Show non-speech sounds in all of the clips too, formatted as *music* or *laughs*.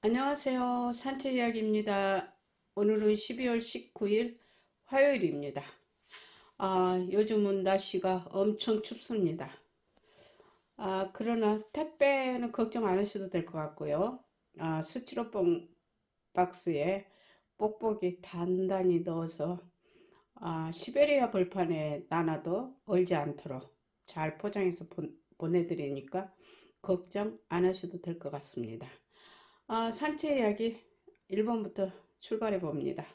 안녕하세요. 산책 이야기입니다. 오늘은 12월 19일 화요일입니다. 아, 요즘은 날씨가 엄청 춥습니다. 아, 그러나 택배는 걱정 안 하셔도 될 것 같고요. 아, 스티로폼 박스에 뽁뽁이 단단히 넣어서 아, 시베리아 벌판에 나눠도 얼지 않도록 잘 포장해서 보, 보내드리니까 걱정 안 하셔도 될 것 같습니다. 아, 산책 이야기 1번부터 출발해 봅니다.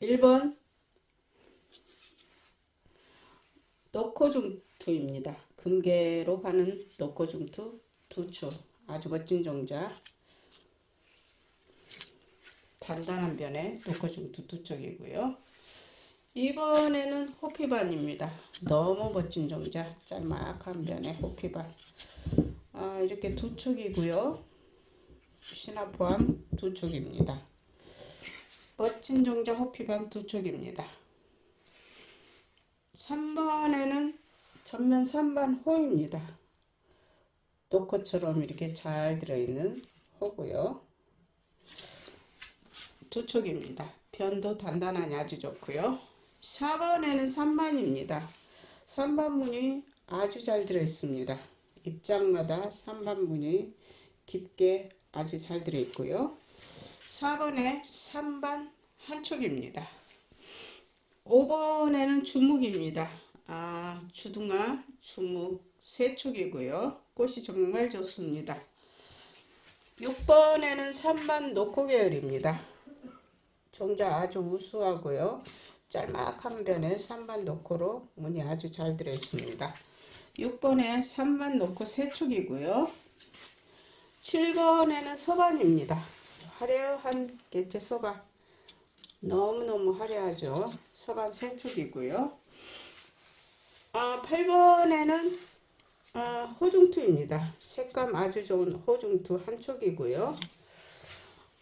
1번 노코중투입니다. 금계로 가는 노코중투 두추 아주 멋진 종자 단단한 변의 노코중투 두 쪽이고요. 이번에는 호피반입니다. 너무 멋진 종자, 짤막한 변의 호피반. 아, 이렇게 두 축이고요. 신화 포함 두 축입니다. 멋진 종자 호피반 두 축입니다. 3번에는 전면 3반 호입니다. 노코처럼 이렇게 잘 들어있는 호고요. 두 축입니다. 변도 단단하니 아주 좋고요. 4번에는 3반입니다. 3반 문이 아주 잘 들어있습니다. 입장마다 3반 문이 깊게 아주 잘 들어있고요. 4번에 3반 한 촉입니다. 5번에는 주묵입니다. 아, 주둥아, 주묵 세 촉이고요. 꽃이 정말 좋습니다. 6번에는 3반 노코 계열입니다. 종자 아주 우수하고요. 짤막한 변에 3반 노코로 문이 아주 잘 들어있습니다. 6번에 3반 노코 세축이고요. 7번에는 서반입니다. 화려한 개체 서반. 너무너무 화려하죠. 서반 세축이고요. 아, 8번에는 아, 호중투입니다. 색감 아주 좋은 호중투 한 촉이고요.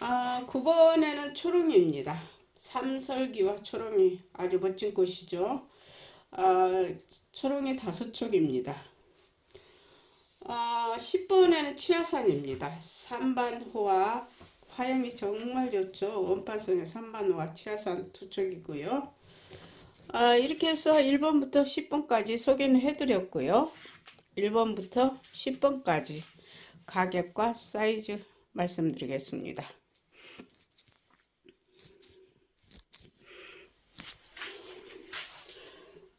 아, 9번에는 초롱입니다. 삼설기와 초롱이 아주 멋진 꽃이죠. 아, 초롱이 다섯 촉입니다. 아, 10번에는 치아산입니다. 삼반호와 화형이 정말 좋죠. 원판성의 삼반호와 치아산 두 촉이고요. 아, 이렇게 해서 1번부터 10번까지 소개는 해드렸고요. 1번부터 10번까지 가격과 사이즈 말씀드리겠습니다.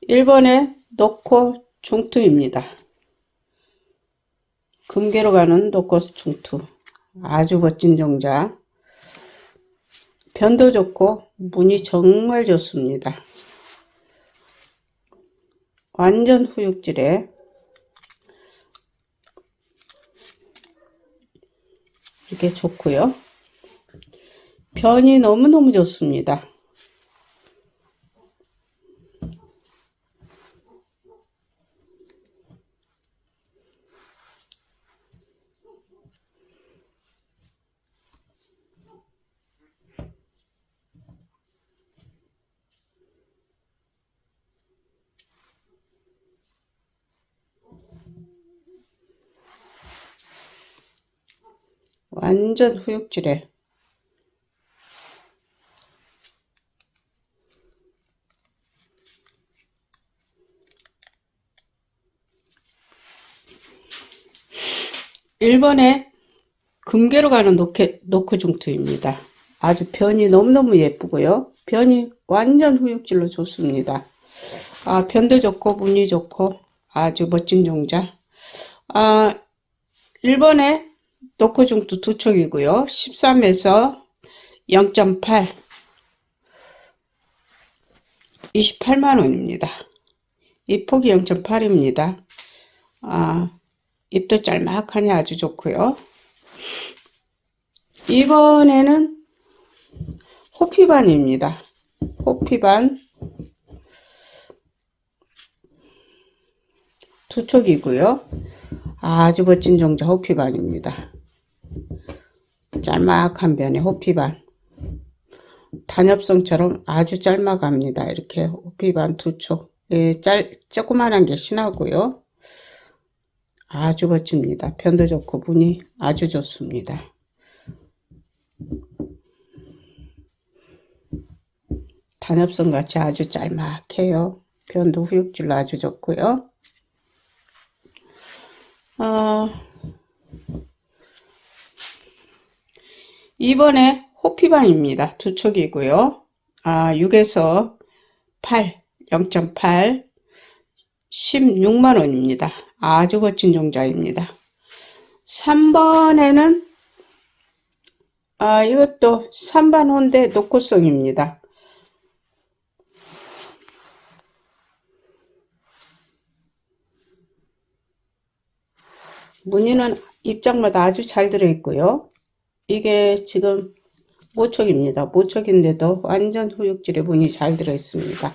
1번에 노코 중투입니다. 금계로 가는 노코 중투. 아주 멋진 종자. 변도 좋고 무늬 정말 좋습니다. 완전 후육질에 이렇게 좋고요. 변이 너무너무 좋습니다. 완전 후육질해. 일본의 금계로 가는 노케, 노크 중투입니다. 아주 변이 너무너무 예쁘고요. 변이 완전 후육질로 좋습니다. 아, 변도 좋고 무늬 좋고 아주 멋진 종자. 아, 일본의 노코중투 두 촉이고요. 13에서 0.8 28만원입니다. 이 폭이 0.8입니다. 아, 잎도 짤막하니 아주 좋고요. 이번에는 호피반입니다. 호피반 두 촉이고요. 아주 멋진 종자 호피반입니다. 짤막한 변의 호피반 단엽성처럼 아주 짤막합니다. 이렇게 호피반 두 촉. 예, 짤, 조그만한 게 신하고요. 아주 멋집니다. 편도 좋고 분이 아주 좋습니다. 단엽선 같이 아주 짤막해요. 변도 후육질로 아주 좋고요. 어, 이번에 호피반입니다. 두 촉이고요. 아, 6에서 8, 0.8, 16만원입니다. 아주 멋진 종자입니다. 3번에는 아, 이것도 3반 혼대 녹고성입니다. 무늬는 입장마다 아주 잘 들어있고요. 이게 지금 모촉입니다. 모촉인데도 완전 후육질에 무늬 잘 들어있습니다.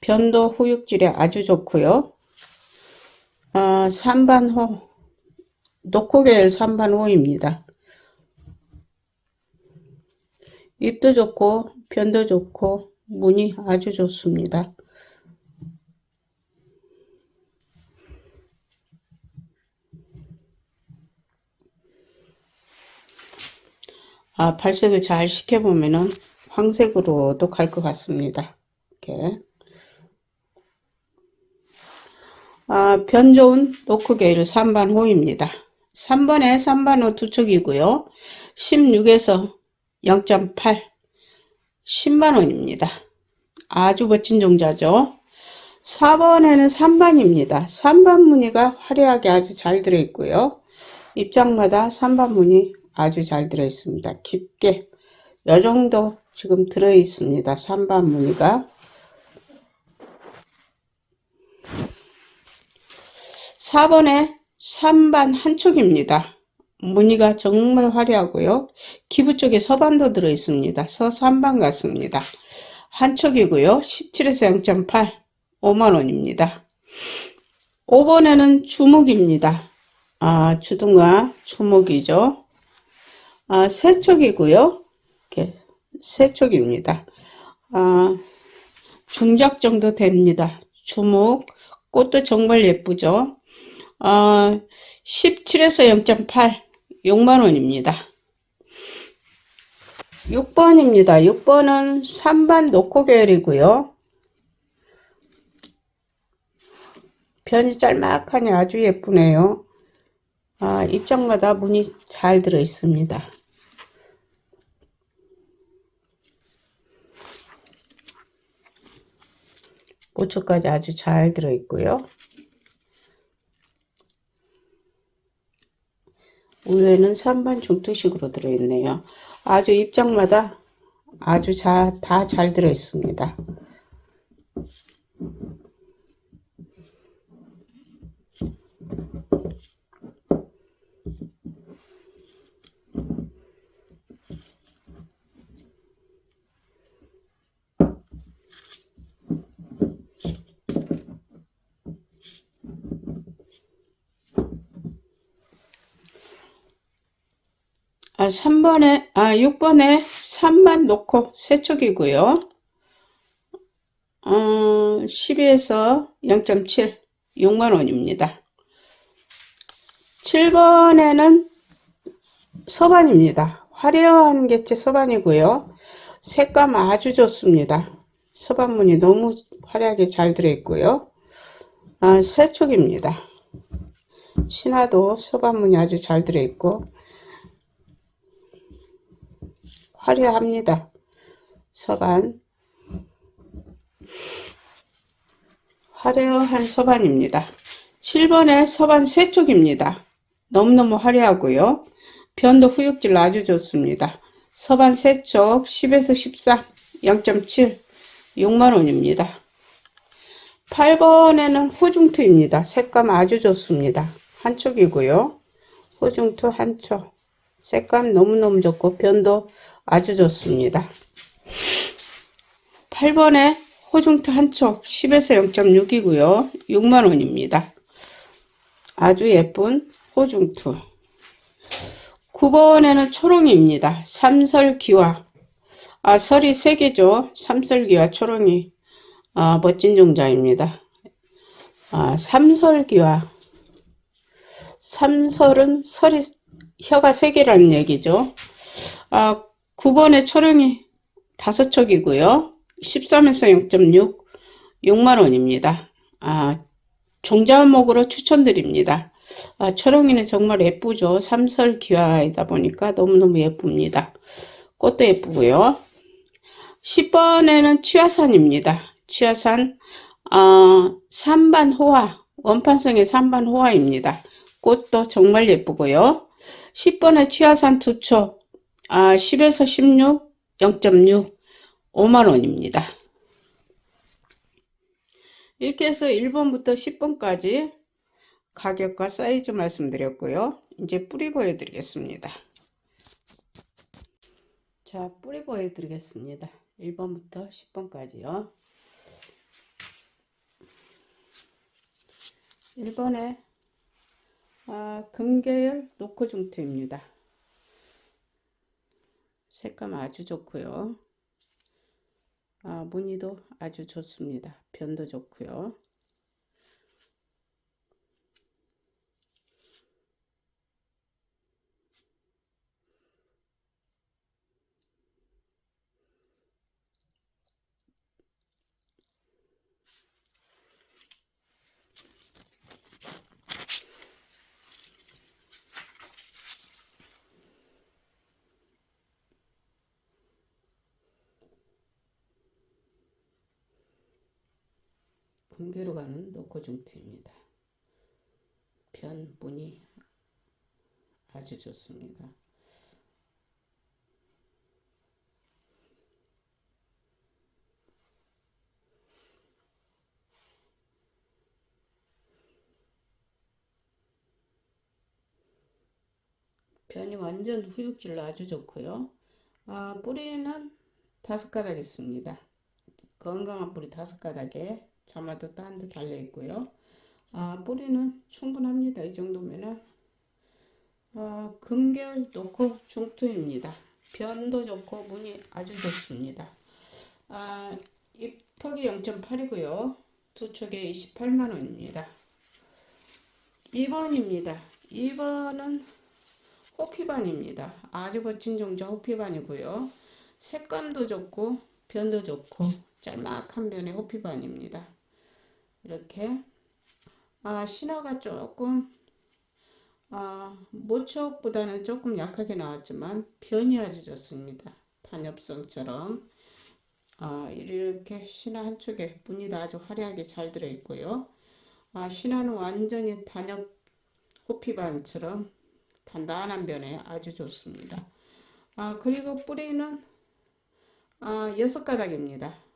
변도 후육질에 아주 좋고요. 어, 3반호 노코겔 3반호입니다. 잎도 좋고 변도 좋고 무늬 아주 좋습니다. 아, 발색을 잘 시켜보면은 황색으로도 갈 것 같습니다. 이렇게. 아, 변 좋은 노크게일 3반 호입니다. 3번에 3반 호두 촉이고요. 16에서 0.8 10만원입니다. 아주 멋진 종자죠. 4번에는 3반입니다. 3반 무늬가 화려하게 아주 잘 들어있고요. 입장마다 3반 무늬 아주 잘 들어있습니다. 깊게 요 정도 지금 들어있습니다. 3반 무늬가 4번에 3반 한 촉입니다. 무늬가 정말 화려하고요. 기부 쪽에 서반도 들어있습니다. 서 3반 같습니다. 한 촉이고요. 17에서 0.8 5만원입니다. 5번에는 주목입니다. 아, 주둥아 주목이죠. 아, 세 촉이고요. 이렇게 세 촉입니다. 아, 중작 정도 됩니다. 주목 꽃도 정말 예쁘죠. 아, 17에서 0.8 6만원입니다. 6번입니다. 6번은 3반 노코 계열이고요. 변이 짤막하니 아주 예쁘네요. 아, 입장마다 문이 잘 들어 있습니다. 고추까지 아주 잘 들어 있고요. 우에는 3반 중투식으로 들어있네요. 아주 입장마다 아주 다 잘 들어있습니다. 아, 3번에, 아, 6번에 3만 놓고 세촉이고요. 어, 12에서 0.7, 6만원입니다. 7번에는 서반입니다. 화려한 개체 서반이고요. 색감 아주 좋습니다. 서반문이 너무 화려하게 잘 들어있고요. 아, 세촉입니다. 신화도 서반문이 아주 잘 들어있고 화려합니다. 서반 화려한 서반입니다. 7번의 서반 세쪽입니다. 너무너무 화려하고요. 변도 후육질 아주 좋습니다. 서반 세쪽 10에서 14 0.7 6만원입니다. 8번에는 호중투입니다. 색감 아주 좋습니다. 한쪽이고요. 호중투 한쪽 색감 너무너무 좋고 변도 아주 좋습니다. 8번에 호중트 한촉 10에서 0.6이고요. 6만원입니다. 아주 예쁜 호중투 9번에는 초롱입니다. 삼설기와 아, 설이 3개죠. 삼설기와 초롱이 아, 멋진 종자입니다. 아, 삼설기와 삼설은 설이 혀가 세 개라는 얘기죠. 아, 9번에 초령이 다섯 척이고요. 13에서 0.6, 6만 원입니다. 아, 종자목으로 추천드립니다. 아, 초롱이는 정말 예쁘죠. 삼설 기와이다 보니까 너무너무 예쁩니다. 꽃도 예쁘고요. 10번에는 취화산입니다. 취화산 아, 산반 호화 원판성의 산반 호화입니다. 꽃도 정말 예쁘고요. 10번에 취화산 두초 아, 10에서 16 0.6 5만원입니다. 이렇게 해서 1번부터 10번까지 가격과 사이즈 말씀드렸고요. 이제 뿌리 보여드리겠습니다. 자, 뿌리 보여드리겠습니다. 1번부터 10번까지요. 1번에 아, 금계열 노코중투입니다. 색감 아주 좋고요. 아, 무늬도 아주 좋습니다. 변도 좋고요. 금계로 가는 노코중투입니다. 편 무늬 아주 좋습니다. 편이 완전 후육질로 아주 좋고요. 아, 뿌리는 다섯 가닥 있습니다. 건강한 뿌리 다섯 가닥에 자마도 딴데 달려 있고요. 아, 뿌리는 충분합니다. 이 정도면은 아, 금결 놓고 중투입니다. 변도 좋고 무늬 아주 좋습니다. 아, 잎폭이 0.8이고요. 두 촉에 28만 원입니다. 2번입니다. 2번은 호피반입니다. 아주 거친 종자 호피반이고요. 색감도 좋고 변도 좋고 *laughs* 짤막한 변의 호피반입니다. 이렇게 아, 신화가 조금 아, 모촉보다는 조금 약하게 나왔지만 변이 아주 좋습니다. 단엽성처럼 아, 이렇게 신화 한쪽에 무늬도 아주 화려하게 잘 들어있고요. 아, 신화는 완전히 단엽 호피반처럼 단단한 변에 아주 좋습니다. 아, 그리고 뿌리는 아, 여섯 가닥입니다.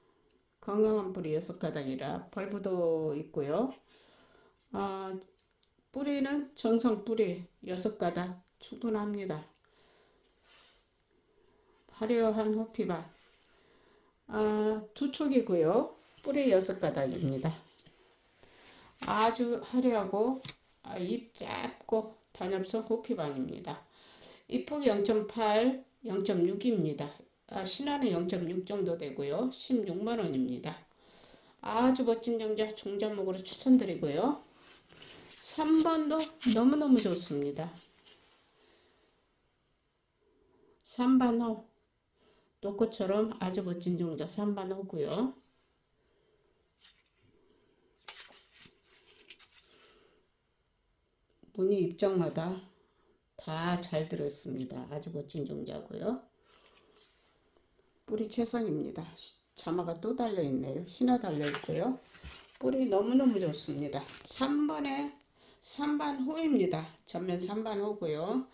건강한 뿌리 여섯 가닥이라 벌브도 있고요. 아, 뿌리는 정성 뿌리 여섯 가닥 충분합니다. 화려한 호피밭 아, 두 촉이고요. 뿌리 여섯 가닥입니다. 아주 화려하고 아, 잎 짧고 단엽성 호피반입니다. 잎폭이 0.8, 0.6입니다. 아, 신화는 0.6 정도 되고요. 16만 원입니다. 아주 멋진 정자 종자목으로 추천드리고요. 3번도 너무너무 좋습니다. 3반호 노코처럼 아주 멋진 종자 3반호고요. 무늬 입장마다 다 잘 들어있습니다. 아주 멋진 종자고요. 뿌리 최선입니다. 자마가 또 달려있네요. 신화 달려있고요. 뿌리 너무너무 좋습니다. 3번에 3반 호입니다. 전면 3반 호고요.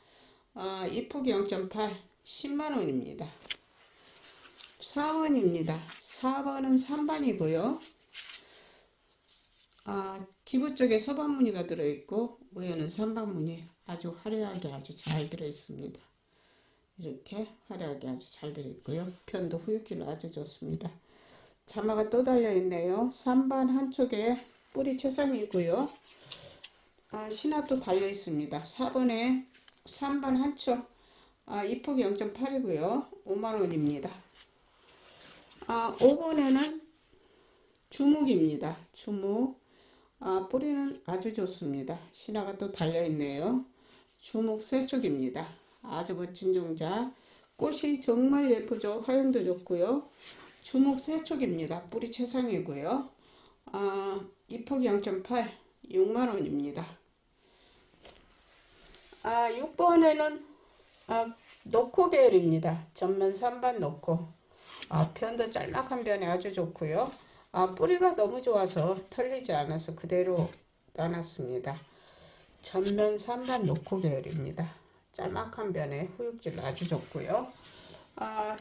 아, 이폭이 0.8 10만원입니다. 4번입니다. 4번은 3반이고요. 아, 기부 쪽에 서반 무늬가 들어있고 위에는 3반 무늬 아주 화려하게 아주 잘 들어있습니다. 이렇게 화려하게 아주 잘 들어있고요. 편도 후육질 아주 좋습니다. 자마가 또 달려있네요. 3반 한쪽에 뿌리 최상이고요. 아, 신압도 달려있습니다. 4번에 3반 한쪽 아, 이 폭이 0.8이고요. 5만원입니다. 아, 5번에는 주묵입니다. 주묵 아, 뿌리는 아주 좋습니다. 신화가 또 달려있네요. 주목 세쪽입니다. 아주 멋진 종자. 꽃이 정말 예쁘죠. 화형도 좋고요. 주목 세쪽입니다. 뿌리 최상이고요. 아, 이폭 0.8, 6만원입니다. 아, 6번에는 아, 노코 계열입니다. 전면 3반 노코. 아, 편도 짤막한 편이 아주 좋고요. 아, 뿌리가 너무 좋아서 털리지 않아서 그대로 놔놨습니다. 전면 3반 노코 계열입니다. 짤막한 변에 후육질 아주 좋고요. 아,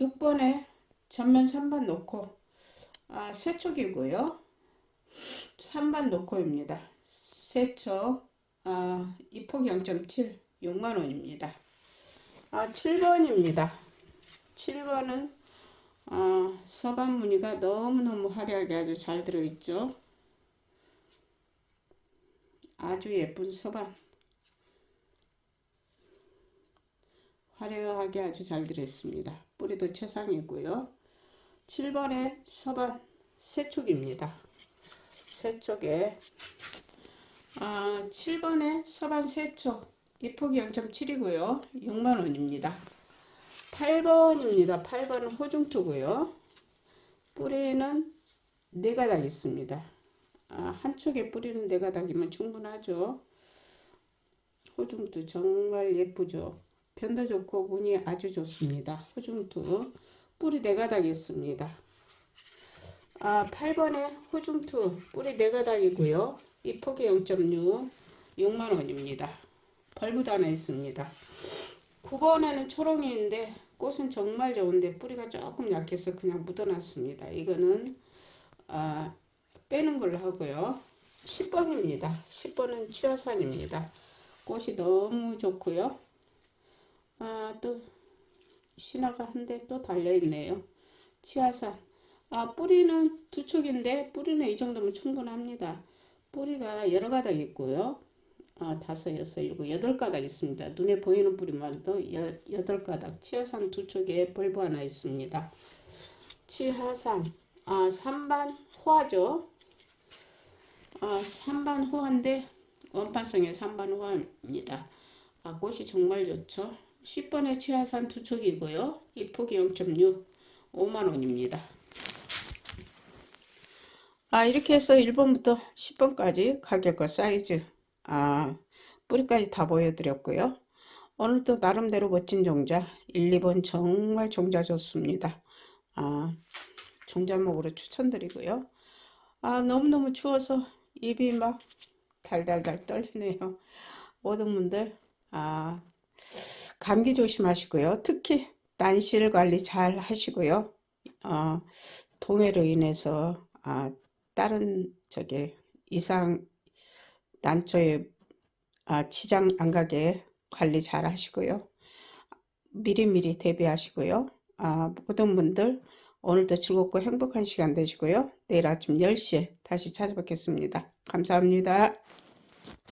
6번에 전면 3반 노코. 아, 세촉이고요. 3반 노코입니다. 세촉. 아, 이폭 0.7, 6만원입니다. 아, 7번입니다. 7번은 아, 서반 무늬가 너무너무 화려하게 아주 잘 들어있죠. 아주 예쁜 서반. 화려하게 아주 잘 들어있습니다. 뿌리도 최상이고요. 7번에 서반 세촉입니다. 세촉에 아, 7번에 서반 세촉 이 폭이 0.7이고요. 6만원입니다. 8번입니다. 8번은 호중투고요. 뿌리는 4가닥 있습니다. 아, 한쪽에 뿌리는 4가닥이면 충분하죠. 호중투 정말 예쁘죠. 변도 좋고 무늬 아주 좋습니다. 호중투 뿌리 4가닥 있습니다. 아, 8번에 호중투 뿌리 4가닥이고요. 이 폭이 0.6 6만원입니다. 벌브도 하나 있습니다. 9번에는 초롱이인데 꽃은 정말 좋은데 뿌리가 조금 약해서 그냥 묻어놨습니다. 이거는 아, 빼는 걸로 하고요. 10번입니다. 10번은 취화산입니다. 꽃이 너무 좋고요. 아, 또 신화가 한 대 또 달려있네요. 취화산. 아, 뿌리는 두 축인데 뿌리는 이 정도면 충분합니다. 뿌리가 여러 가닥 있고요. 아, 다섯, 여섯, 일곱, 여덟 가닥 있습니다. 눈에 보이는 뿌리만도 여, 여덟 가닥. 치화산 두 쪽에 벌브 하나 있습니다. 치화산, 아, 3반 호화죠. 아, 3반 호화인데 원판성의 3반 호화입니다. 아, 꽃이 정말 좋죠. 10번의 치화산 두 쪽이고요. 이 폭이 0.6, 5만원입니다. 아, 이렇게 해서 1번부터 10번까지 가격과 사이즈, 아, 뿌리까지 다 보여드렸고요. 오늘도 나름대로 멋진 종자, 1, 2번 정말 종자 좋습니다. 아, 종자목으로 추천드리고요. 아, 너무너무 추워서 입이 막 달달달 떨리네요. 모든 분들, 아, 감기 조심하시고요. 특히 난실 관리 잘 하시고요. 어, 동해로 인해서 아, 다른 저기 이상 난초에 아, 치장 안 가게 관리 잘 하시고요. 미리미리 대비하시고요. 아, 모든 분들 오늘도 즐겁고 행복한 시간 되시고요. 내일 아침 10시에 다시 찾아뵙겠습니다. 감사합니다.